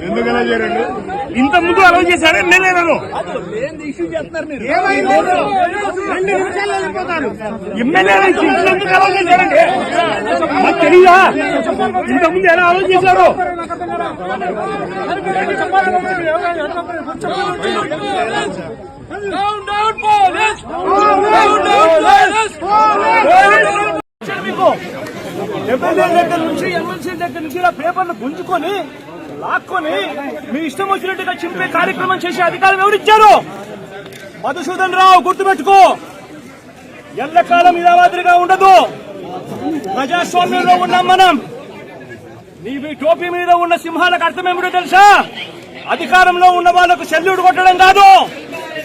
ఎందుకు అలా చేయరండి ఇంత ముందు అలౌ చేశారు నేనే నన్ను ఎమ్మెల్యే ఎందుకు అలౌ చేశారండి మాకు ఇంత ముందు ఎలా అలౌ చేశారు? Down, police! Down, down, police! మీకు ఎమ్మెల్యే దగ్గర నుంచి ఎమ్మెల్సీ దగ్గర నుంచి ఇలా పేపర్లు గుంజుకొని లాక్కొని మీ ఇష్టం వచ్చినట్టుగా చింపే కార్యక్రమం చేసే అధికారం ఎవరిచ్చారు? మధుసూదన్ రావు గుర్తుపెట్టుకో. ఎల్లకాలం ఇలా మాదిరిగా ఉండదు. ప్రజాస్వామ్యంలో ఉన్నాం మనం నీవి టోపీ మీద ఉన్న సింహాలకు అర్థం ఏమిటో తెలుసా? అధికారంలో ఉన్న వాళ్ళకు సెల్యూట్ కొట్టడం కాదు.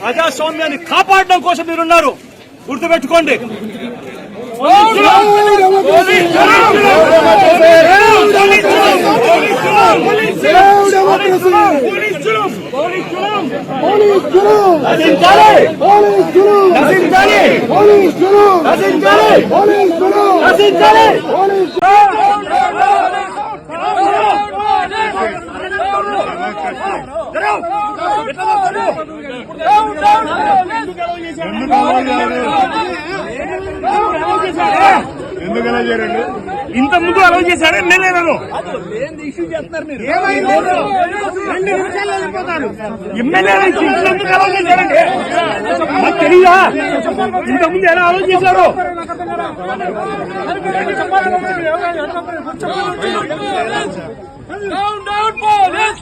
ప్రజాస్వామ్యాన్ని కాపాడడం కోసం మీరున్నారు. గుర్తుపెట్టుకోండి. నశించాలి. నశించాలి నశించాలి నశించాలి ఎందుకలా చేయండి ఇంత ముందు అలౌ చేశారు ఎమ్మెల్యేలను ఎమ్మెల్యే ఎందుకు అలౌ చేశారండి మాకు తెలియదా ఇంత ముందు ఎలా అలౌ చేశారు డౌన్ డౌన్ police!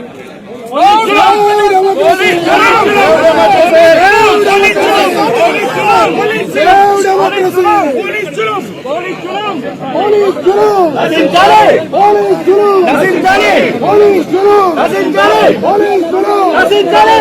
నశించాలి నశించాలి నశించాలి నశించాలి